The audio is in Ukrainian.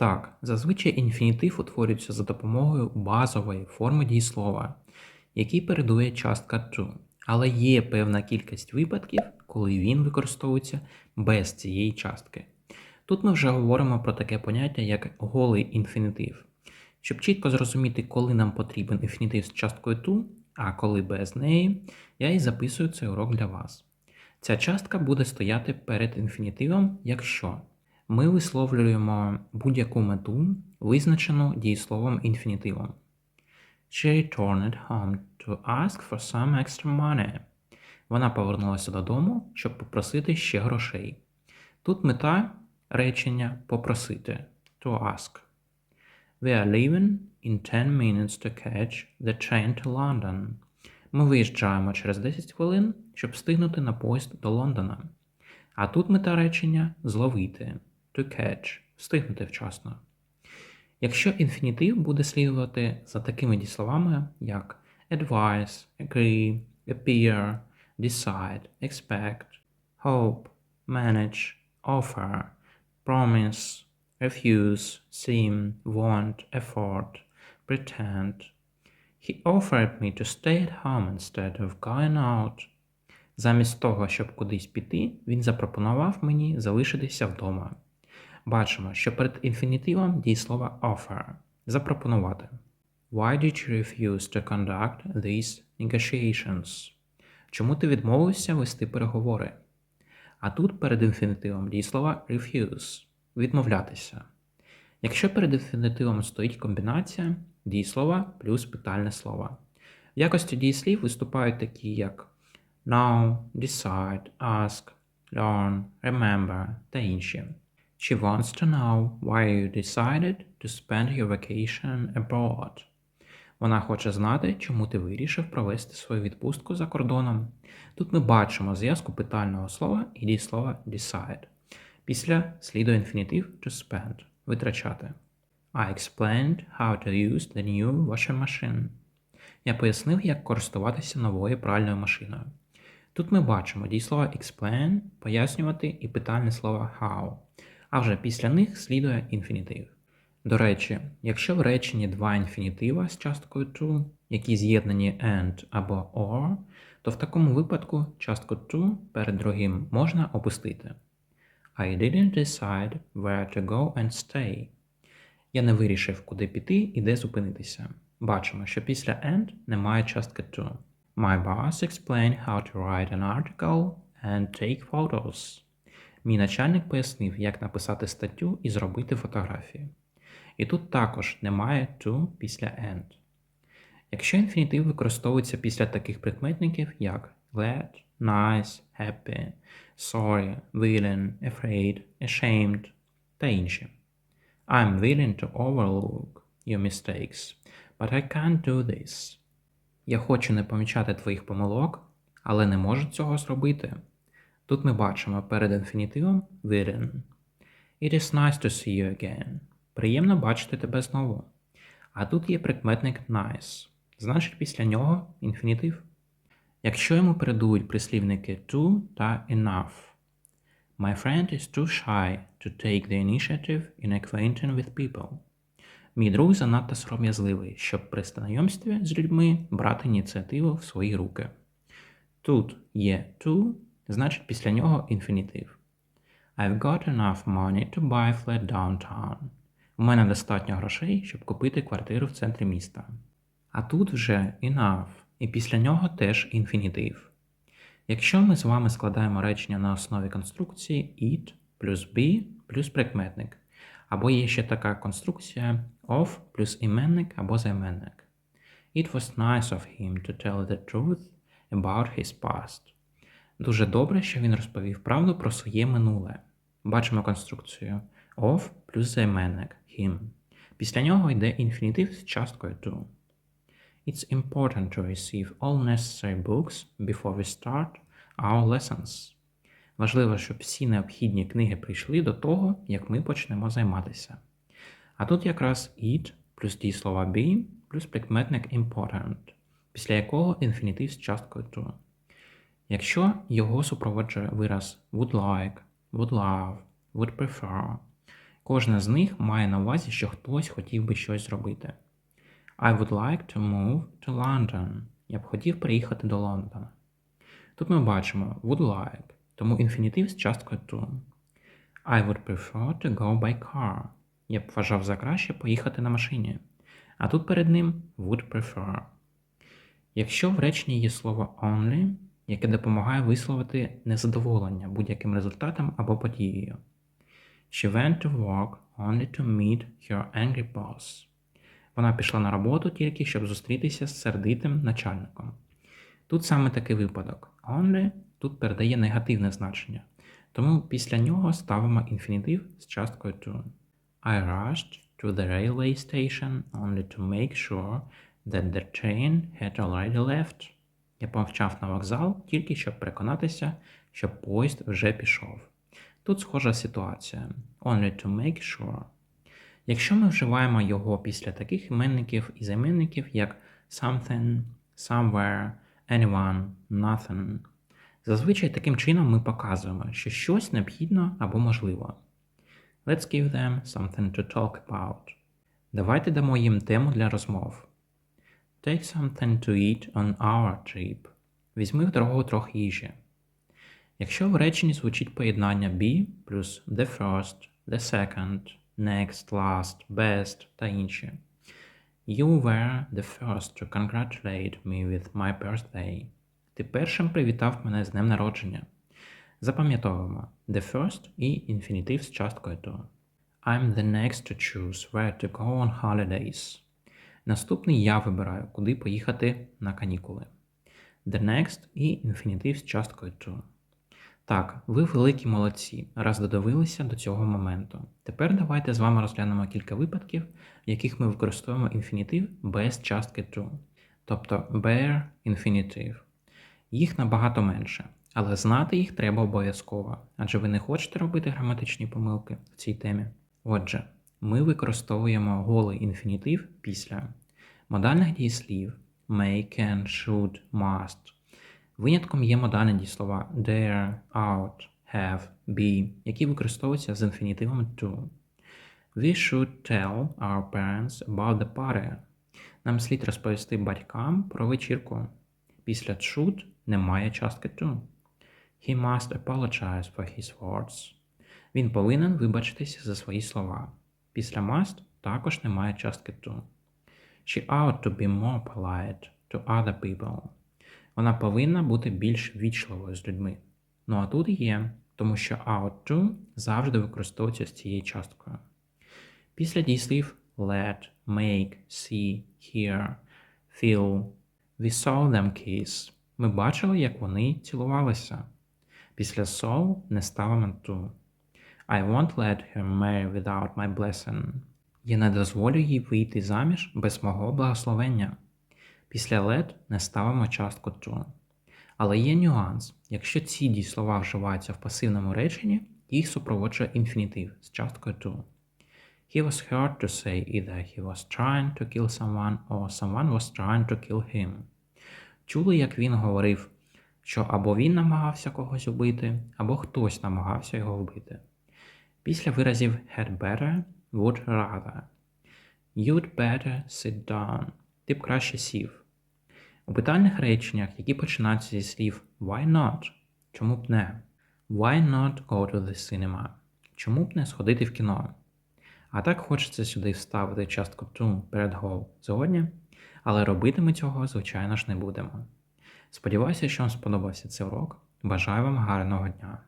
Так, зазвичай інфінітив утворюється за допомогою базової форми дієслова, який передує частка to. Але є певна кількість випадків, коли він використовується без цієї частки. Тут ми вже говоримо про таке поняття, як голий інфінітив. Щоб чітко зрозуміти, коли нам потрібен інфінітив з часткою to, а коли без неї, я і записую цей урок для вас. Ця частка буде стояти перед інфінітивом, якщо ми висловлюємо будь-яку мету, визначену дієсловом інфінітивом. She returned home to ask for some extra money. Вона повернулася додому, щоб попросити ще грошей. Тут мета речення попросити to ask. We are leaving in 10 minutes to catch the train to London. Ми виїжджаємо через 10 хвилин, щоб встигнути на поїзд до Лондона. А тут мета речення зловити to catch, встигнути вчасно. Якщо інфінітив буде слідувати за такими дієсловами, як advise, agree, appear, decide, expect, hope, manage, offer, promise, refuse, seem, want, afford, pretend. He offered me to stay at home instead of going out. Замість того, щоб кудись піти, він запропонував мені залишитися вдома. Бачимо, що перед інфінітивом дієслова offer запропонувати. Why did you refuse to conduct these negotiations? Чому ти відмовився вести переговори? А тут перед інфінітивом дієслова refuse відмовлятися. Якщо перед інфінітивом стоїть комбінація дієслова плюс питальне слово. В якості дієслів виступають такі, як know, decide, ask, learn, remember та інші. She wants to know why you decided to spend your vacation abroad. Вона хоче знати, чому ти вирішив провести свою відпустку за кордоном. Тут ми бачимо зв'язку питального слова і дієслова decide. Після слідує інфінітив to spend витрачати. I explained how to use the new washing machine. Я пояснив, як користуватися новою пральною машиною. Тут ми бачимо дієслова explain, пояснювати і питальне слово how, а вже після них слідує інфінітив. До речі, якщо в реченні два інфінітива з часткою to, які з'єднані and або or, то в такому випадку частку to перед другим можна опустити. I didn't decide where to go and stay. Я не вирішив, куди піти і де зупинитися. Бачимо, що після and немає частки to. My boss explained how to write an article and take photos. Мій начальник пояснив, як написати статтю і зробити фотографії. І тут також немає to після and. Якщо інфінітив використовується після таких прикметників, як glad, nice, happy, sorry, willing, afraid, ashamed та інші. I'm willing to overlook your mistakes, but I can't do this. Я хочу не помічати твоїх помилок, але не можу цього зробити. Тут ми бачимо перед інфінітивом willing. It is nice to see you again. Приємно бачити тебе знову. А тут є прикметник nice. Значить, після нього інфінітив. Якщо йому передують прислівники to та enough. My friend is too shy to take the initiative in acquainting with people. Мій друг занадто сором'язливий, щоб при знайомстві з людьми брати ініціативу в свої руки. Тут є to, значить після нього інфінітив. I've got enough money to buy flat downtown. У мене достатньо грошей, щоб купити квартиру в центрі міста. А тут вже enough, і після нього теж інфінітив. Якщо ми з вами складаємо речення на основі конструкції it плюс be плюс прикметник, або є ще така конструкція of плюс іменник або займенник. It was nice of him to tell the truth about his past. Дуже добре, що він розповів правду про своє минуле. Бачимо конструкцію of плюс займенник him. Після нього йде інфінітив з часткою to. It's important to receive all necessary books before we start our lessons. Важливо, щоб всі необхідні книги прийшли до того, як ми почнемо займатися. А тут якраз it плюс дієслова be плюс прикметник important, після якого інфінітив з часткою to. Якщо його супроводжує вираз would like, would love, would prefer, Кожна з них має на увазі, що хтось хотів би щось зробити. I would like to move to London. Я б хотів приїхати до Лондона. Тут ми бачимо would like, тому інфінітив з часткою to. I would prefer to go by car. Я б вважав за краще поїхати на машині. А тут перед ним would prefer. Якщо в реченні є слово only, яке допомагає висловити незадоволення будь-яким результатом або подією. She went to work only to meet her angry boss. Вона пішла на роботу тільки щоб зустрітися з сердитим начальником. Тут саме такий випадок. Only тут передає негативне значення, тому після нього ставимо інфінітив з часткою to. I rushed to the railway station only to make sure that the train had already left. Я помчав на вокзал тільки щоб переконатися, що поїзд вже пішов. Тут схожа ситуація. Only to make sure. Якщо ми вживаємо його після таких іменників і займенників, як something, somewhere, anyone, nothing, зазвичай таким чином ми показуємо, що щось необхідно або можливо. Let's give them something to talk about. Давайте дамо їм тему для розмов. Take something to eat on our trip. Візьми в дорогу трохи їжі. Якщо в реченні звучить поєднання be плюс the first, the second, next, last, best та інші. You were the first to congratulate me with my birthday. Ти першим привітав мене з днем народження. Запам'ятовуємо the first і інфінітив з часткою to. I'm the next to choose where to go on holidays. Наступний я вибираю, куди поїхати на канікули. The next і інфінітив з часткою to. Так, ви великі молодці, раз додивилися до цього моменту. Тепер давайте з вами розглянемо кілька випадків, в яких ми використовуємо інфінітив без частки to, тобто bare інфінітив. Їх набагато менше, але знати їх треба обов'язково, адже ви не хочете робити граматичні помилки в цій темі. Отже, ми використовуємо голий інфінітив після модальних дієслів may, can, should, must. Винятком є модальні дієслова dare, out, have, be, які використовуються з інфінітивом to. We should tell our parents about the party. Нам слід розповісти батькам про вечірку. Після should немає частки to. He must apologize for his words. Він повинен вибачитися за свої слова. Після must також немає частки to. She ought to be more polite to other people. Вона повинна бути більш вічливою з людьми. Ну а тут є, тому що ought to завжди використовується з цією часткою. Після дійслів let, make, see, hear, feel, we saw them kiss. Ми бачили, як вони цілувалися. Після saw не ставимо to. I won't let her marry without my blessing. Я не дозволю їй вийти заміж без мого благословення. Після let не ставимо частку to. Але є нюанс. Якщо ці дієслова вживаються в пасивному реченні, їх супроводжує інфінітив з часткою to. He was heard to say either he was trying to kill someone or someone was trying to kill him. Чули, як він говорив, що або він намагався когось убити, або хтось намагався його вбити. Після виразів had better, would rather. You'd better sit down. Ти б краще сів. У питальних реченнях, які починаються зі слів why not? Чому б не? Why not go to the cinema? Чому б не сходити в кіно? А так хочеться сюди вставити частку to перед go сьогодні, але робити ми цього, звичайно ж, не будемо. Сподіваюся, що вам сподобався цей урок. Бажаю вам гарного дня!